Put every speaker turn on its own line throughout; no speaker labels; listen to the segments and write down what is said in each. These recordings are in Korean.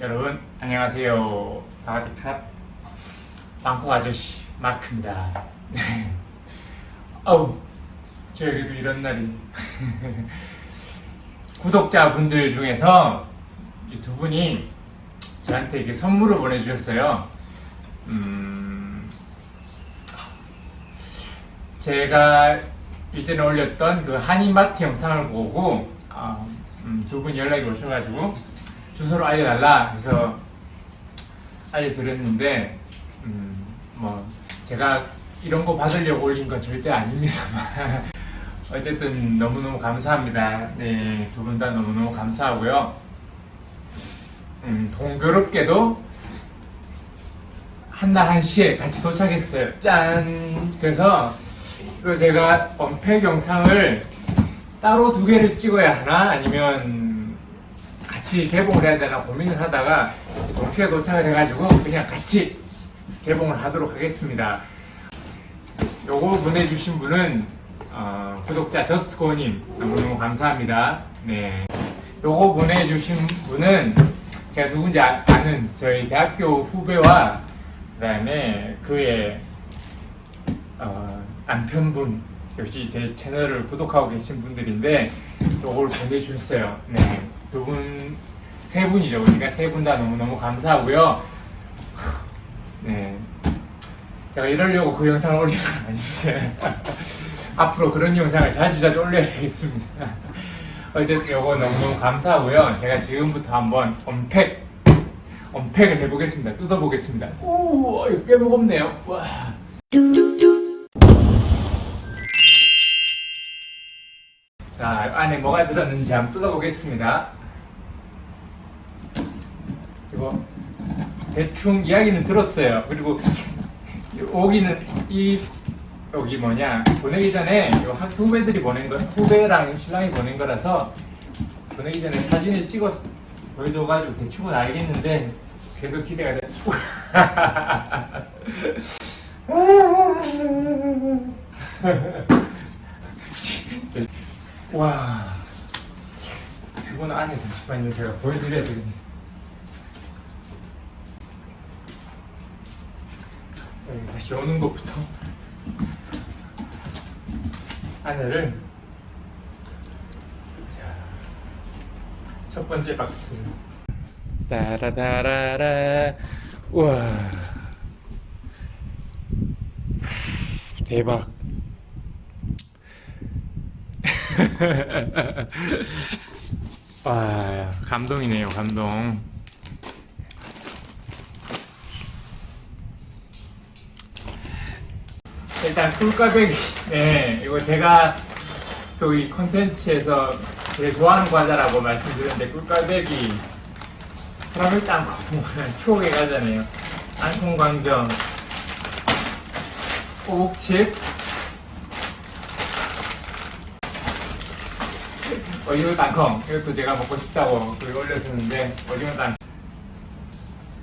여러분 안녕하세요. 사와디캅 방콕 아저씨 마크입니다. 네. 아우 저에게도 이런 날이 구독자분들 중에서 이두 분이 저한테 이렇게 선물을 보내주셨어요. 음, 제가 이전에 올렸던 그 한인마트 영상을 보고 아, 음, 두 분이 연락이 오셔가지고 주소를 알려달라 해서 알려드렸는데 음, 뭐 제가 이런 거 받으려고 올린 건 절대 아닙니다만 어쨌든 너무너무 감사합니다. 네, 두 분 다 너무너무 감사하고요. 음, 동교롭게도 한날 한시에 같이 도착했어요. 짠! 그래서 그 제가 언팩 영상을 따로 두 개를 찍어야 하나 아니면 같이 개봉을 해야 되나 고민을 하다가 동시에 도착을 해가지고 그냥 같이 개봉을 하도록 하겠습니다. 요거 보내주신 분은 어, 구독자 저스트코님 너무너무 감사합니다. 네. 요거 보내주신 분은 제가 누군지 아, 는 저희 대학교 후배와 그다음에 그의 어, 남편분 역시 제 채널을 구독하고 계신 분들인데 요걸 보내주셨어요. 네, 두 분, 세 분이죠. 우리가 세 분 다 너무너무 감사하고요. 네, 제가 이러려고 그 영상을 올린 건 아닌데 앞으로 그런 영상을 자주자주 올려야 되겠습니다. 어쨌든 요거 너무너무 감사하고요. 제가 지금부터 한번 언팩, 언팩을 해보겠습니다. 뜯어보겠습니다. 오, 이거 꽤 무겁네요. 와. 자, 안에 뭐가 들었는지 한번 뜯어보겠습니다. 이거 대충 이야기는 들었어요. 그리고 여기는 이 여기 뭐냐 보내기 전에 요 학교 후배들이 보낸 거 후배랑 신랑이 보낸 거라서 보내기 전에 사진을 찍어 보여줘가지고 대충은 알겠는데 그래도 기대가 돼. 와 이건 안에 잠시만요 제가 보여드려야 되겠네. 여기 다시 오는 것부터. 하늘을 자, 첫 번째 박스. 따라다라라. 우와. 대박. 와 감동이네요 감동 일단 꿀까베기 네 이거 제가 또 이 컨텐츠에서 제일 좋아하는 과자라고 말씀드렸는데 꿀까베기 사람을 땅콩 추억의 과자네요. 땅콩광정 꼬북칩. 오징어 땅콩 이것도 제가 먹고 싶다고 글 올렸었는데 오징어 땅콩.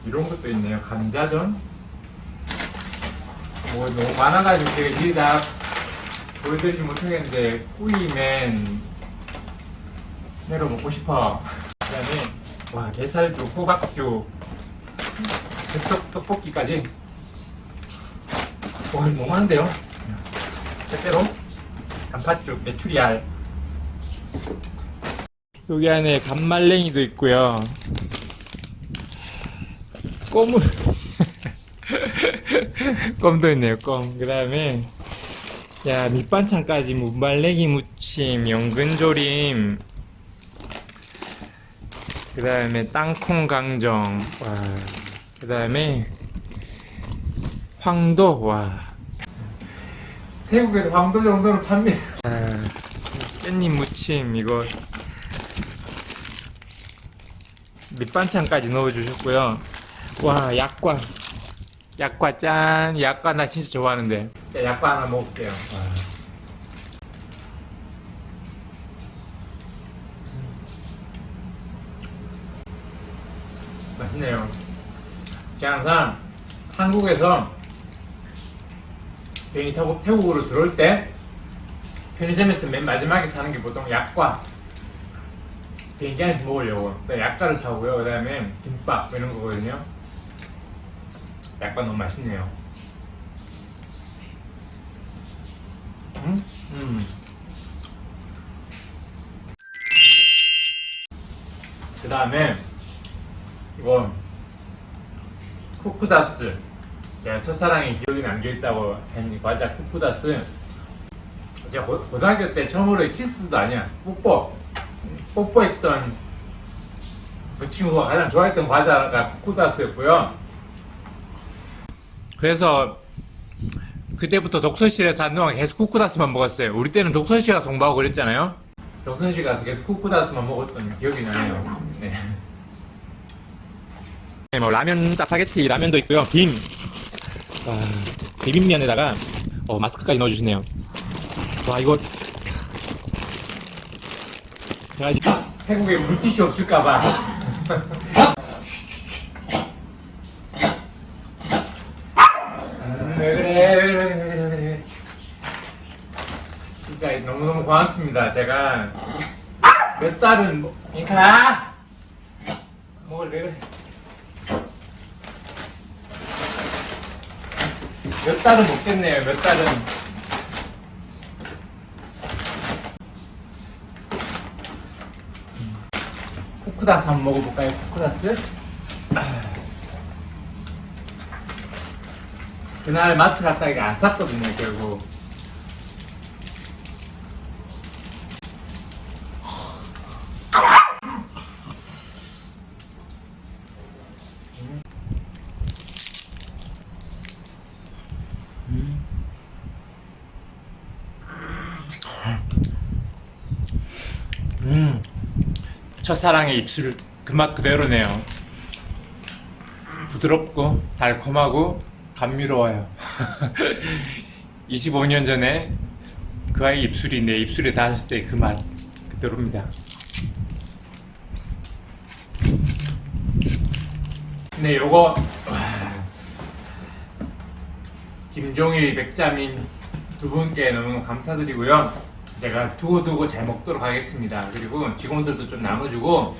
이런 것도 있네요. 감자전 뭐 너무 많아가지고 제가 일다 보여드리지 못하겠는데 꾸이맨 내로 먹고 싶어. 그다음에 와 게살죽 호박죽 즉석 떡볶이까지. 와 너무 많은데요? 때때로? 단팥죽 메추리알. 여기 안에 간말랭이도 있고요. 껌을 껌도 있네요, 껌. 그 다음에, 야, 밑반찬까지 무말랭이 무침, 연근조림, 그 다음에 땅콩 강정, 와, 그 다음에 황도, 와. 태국에도 황도 정도로 판매. 아, 깻잎 무침, 이거. 밑반찬까지 넣어주셨고요. 와, 약과. 약과 짠 약과 나 진짜 좋아하는데 자, 약과 하나 먹을게요 맛있네요 제가 항상 한국에서 비행기 타고 태국으로 들어올 때 편의점에서 맨 마지막에 사는 게 보통 약과 비행기 안에서 먹으려고. 약과를 사고요. 그 다음에 김밥 이런 거거든요. 약과 너무 맛있네요. 음? 음. 그 다음에 이거 쿠쿠다스 제가 첫사랑이 기억이 남겨있다고 한 과자 쿠쿠다스 제가 고, 고등학교 때 처음으로 키스도 아니야 뽀뽀 뽀뽀했던 그 친구가 가장 좋아했던 과자가 쿠쿠다스였고요 그래서 그때부터 독서실에서 한동안 계속 쿠쿠다스만 먹었어요 우리 때는 독서실 가서 공부하고 그랬잖아요 독서실 가서 계속 쿠쿠다스만 먹었던 기억이 나네요 네. 네, 뭐 라면 짜파게티 라면도 있고요. 김, 와, 비빔면에다가 어, 마스크까지 넣어주시네요. 와 이거 제가 이제 태국에 물티슈 없을까봐. 음, 왜 그래 왜 그래 왜 그래 왜 그래 왜 그래 진짜 너무너무 고맙습니다 제가 몇 달은 뭐, 인카 뭐를 왜 그래 몇 달은 먹겠네요. 몇 달은. 쿠쿠다스 한번 먹어볼까요? 쿠쿠다스? 아. 그날 마트 갔다가 안 샀거든요, 결국. 음, 첫사랑의 입술 그 맛 그대로네요. 부드럽고 달콤하고 감미로워요. 25년 전에 그 아이 입술이 내 입술에 닿았을 때 그 맛 그대로입니다. 네, 요거 와, 김종일, 백자민 두 분께 너무 감사드리고요. 제가 두고두고 잘 먹도록 하겠습니다. 그리고 직원들도 좀 나눠주고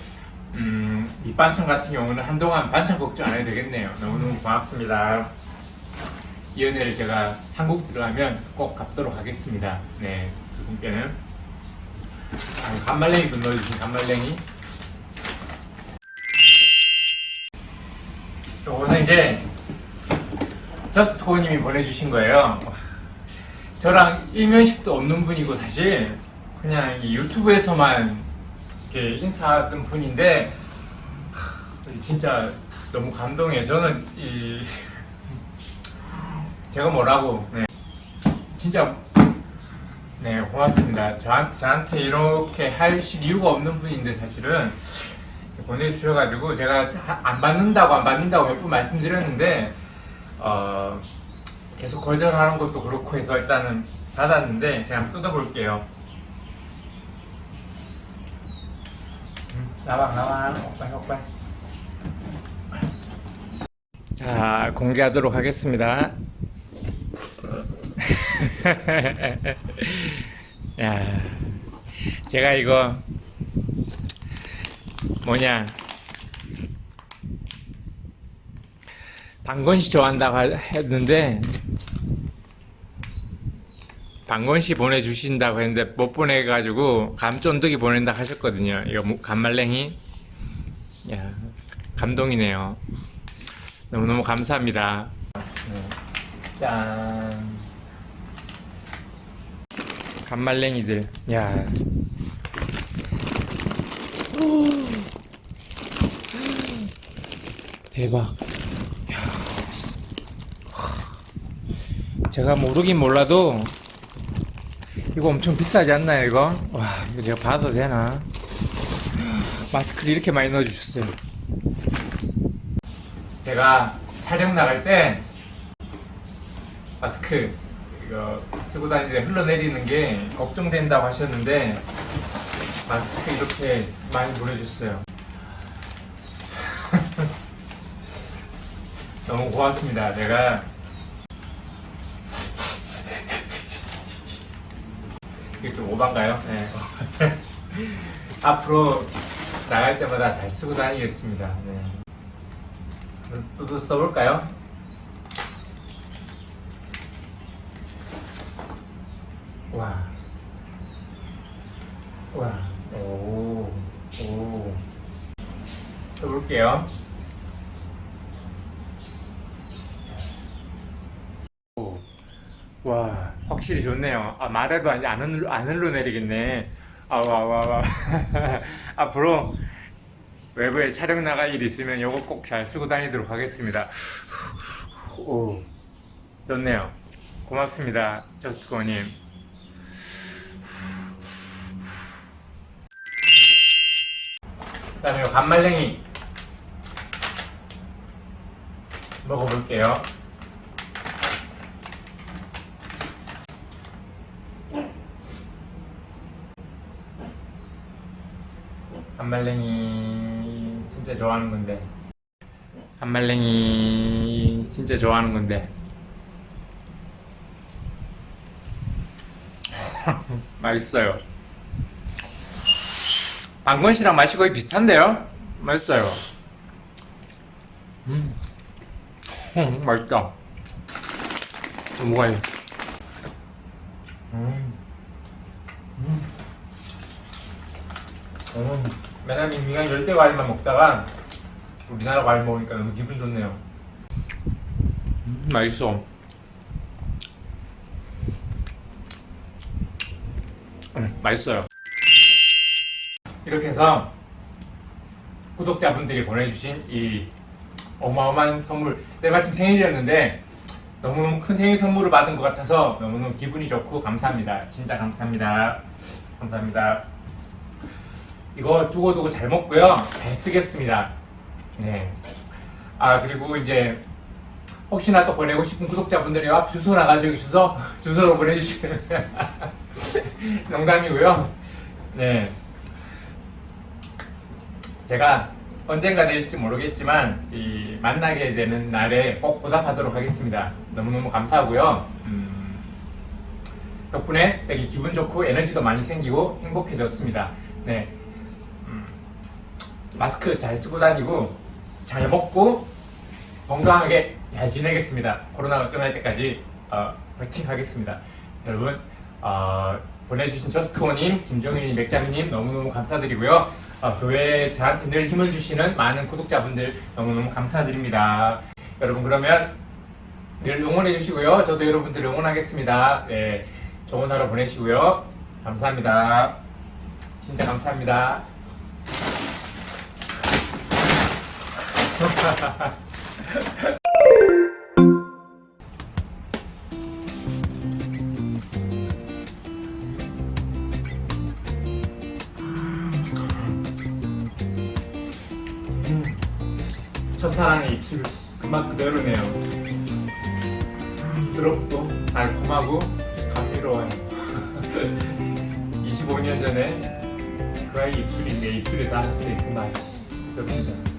음, 밑반찬 같은 경우는 한동안 반찬 걱정 안 해도 되겠네요. 너무너무 고맙습니다. 이 은혜를 제가 한국 들어가면 꼭 갚도록 하겠습니다. 네, 두 분께는 아, 간말랭이도 넣어주신 간말랭이 요거는 이제 저스트코님이 보내주신 거예요. 저랑 일면식도 없는 분이고 사실 그냥 이 유튜브에서만 이렇게 인사하던 분인데 하, 진짜 너무 감동해요. 저는 이 제가 뭐라고 네. 진짜 네 고맙습니다. 저한, 저한테 이렇게 하실 이유가 없는 분인데 사실은 보내주셔가지고 제가 하- 안 받는다고 안 받는다고 몇 번 말씀드렸는데 어, 계속 거절하는 것도 그렇고 해서 일단은 받았는데 제가 한번 뜯어볼게요. 음, 나와 나와 빨리 빨리. 자 공개하도록 하겠습니다. 야, 제가 이거 뭐냐 방건 씨 좋아한다고 하- 했는데 방건 씨 보내주신다고 했는데 못 보내가지고 감쫀득이 보낸다 하셨거든요. 이거 무- 감말랭이 야 감동이네요. 너무너무 감사합니다. 네. 짠 감말랭이들 야 대박 제가 모르긴 몰라도 이거 엄청 비싸지 않나요 이거? 와 이거 제가 받아도 되나? 마스크를 이렇게 많이 넣어주셨어요 제가 촬영 나갈 때 마스크 이거 쓰고 다니는데 흘러내리는 게 걱정된다고 하셨는데 마스크 이렇게 많이 보내주셨어요 너무 고맙습니다 내가 이게 좀 오반가요? 네. 앞으로 나갈 때마다 잘 쓰고 다니겠습니다. 네. 또, 또 써볼까요? 와. 와. 오. 오. 써볼게요. 오. 와, 확실히 좋네요. 아, 말해도 이제 안, 흘러, 안 흘러 내리겠네. 아, 와, 와, 와. 앞으로 외부에 촬영 나갈 일 있으면 요거 꼭 잘 쓰고 다니도록 하겠습니다. 오, 좋네요. 고맙습니다. 저스트코님. 그 다음에 간말랭이 먹어볼게요. 간말랭이 진짜 좋아하는 건데. 간말랭이 진짜 좋아하는 건데. 맛있어요. 방건 씨랑 맛이 거의 비슷한데요? 맛있어요. 음, 음 맛있다. 뭐가 이 음. 음. 음, 맨날 민간 열대 과일만 먹다가 우리나라 과일 먹으니까 너무 기분 좋네요. 음, 맛있어. 음, 맛있어요. 이렇게 해서 구독자분들이 보내주신 이 어마어마한 선물, 내 마침 생일이었는데 너무너무 큰 생일 선물을 받은 것 같아서 너무너무 기분이 좋고 감사합니다. 진짜 감사합니다. 감사합니다. 이거 두고두고 잘 먹고요. 잘 쓰겠습니다. 네. 아, 그리고 이제 혹시나 또 보내고 싶은 구독자분들이 앞 주소 나가지고 주소, 주소로 보내주시면 농담이고요. 네. 제가 언젠가 될지 모르겠지만 이 만나게 되는 날에 꼭 보답하도록 하겠습니다. 너무너무 감사하고요. 음, 덕분에 되게 기분 좋고 에너지도 많이 생기고 행복해졌습니다. 네. 마스크 잘 쓰고 다니고 잘 먹고 건강하게 잘 지내겠습니다. 코로나가 끝날 때까지 어, 화이팅 하겠습니다. 여러분 어, 보내주신 저스트호님, 김종윤님, 맥자미님 너무너무 감사드리고요. 어, 그 외에 저한테 늘 힘을 주시는 많은 구독자분들 너무너무 감사드립니다. 여러분 그러면 늘 응원해 주시고요. 저도 여러분들 응원하겠습니다. 네, 좋은 하루 보내시고요. 감사합니다. 진짜 감사합니다. 첫사랑의 입술 그 맛 그대로네요. 부드럽고 달콤하고 감미로워요. 25년 전에 그 아이 입술이 내 입술에 닿았을 때그 맛. 그렇습니다.